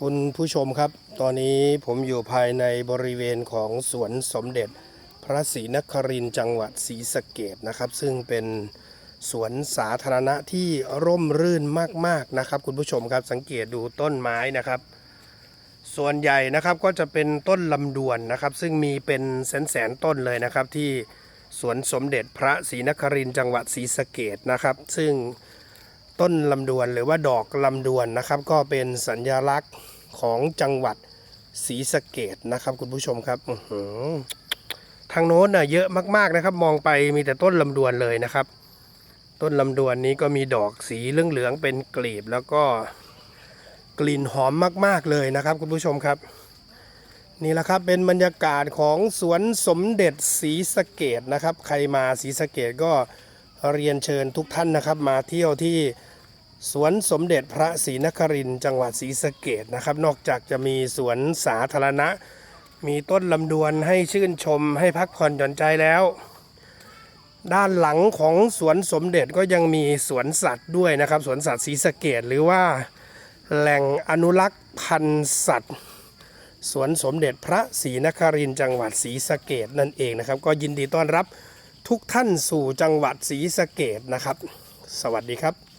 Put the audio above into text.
คุณผู้ชมครับ ตอนนี้ผมอยู่ภายในบริเวณของสวนสมเด็จ พระศรีนครินจังหวัดศรีสะเกดนะครับ ซึ่งเป็นสวนสาธารณะที่ร่มรื่นมากๆนะครับ คุณผู้ชมครับสังเกตดูต้นไม้นะครับ ส่วนใหญ่นะครับก็จะเป็นต้นลำดวนนะครับ ซึ่งมีเป็นแสนแสนต้นเลยนะครับที่สวนสมเด็จพระศรีนครินจังหวัดศรีสะเกดนะครับ ซึ่ง ต้นลำดวนหรือว่าดอกลำดวนนะครับ ก็เป็นสัญลักษณ์ของจังหวัดศรีสะเกดนะครับ คุณผู้ชมครับทางโน้นน่ะเยอะมากๆนะครับ มองไปมีแต่ต้นลำดวนเลยนะครับ ต้นลำดวนนี้ก็มีดอกสีเหลืองๆเป็นกลีบแล้วก็กลิ่นหอมมากๆเลยนะครับ คุณผู้ชมครับ นี่แหละครับเป็นบรรยากาศของสวนสมเด็จศรีสะเกดนะครับ ใครมาศรีสะเกดก็เรียนเชิญทุกท่านนะครับ มาเที่ยวที่ สวนสมเด็จพระศรีนครินจังหวัดศรีสะเกดนะครับ นอกจากจะมีสวนสาธารณะ มีต้นลำดวนให้ชื่นชมให้พักผ่อนหย่อนใจแล้ว ด้านหลังของสวนสมเด็จก็ยังมีสวนสัตว์ด้วยนะครับ สวนสัตว์ศรีสะเกดหรือว่าแหล่งอนุรักษ์พันธุ์สัตว์สวนสมเด็จพระศรีนครินจังหวัดศรีสะเกดนั่นเองนะครับ ก็ยินดีต้อนรับทุกท่านสู่จังหวัดศรีสะเกดนะครับ สวัสดีครับ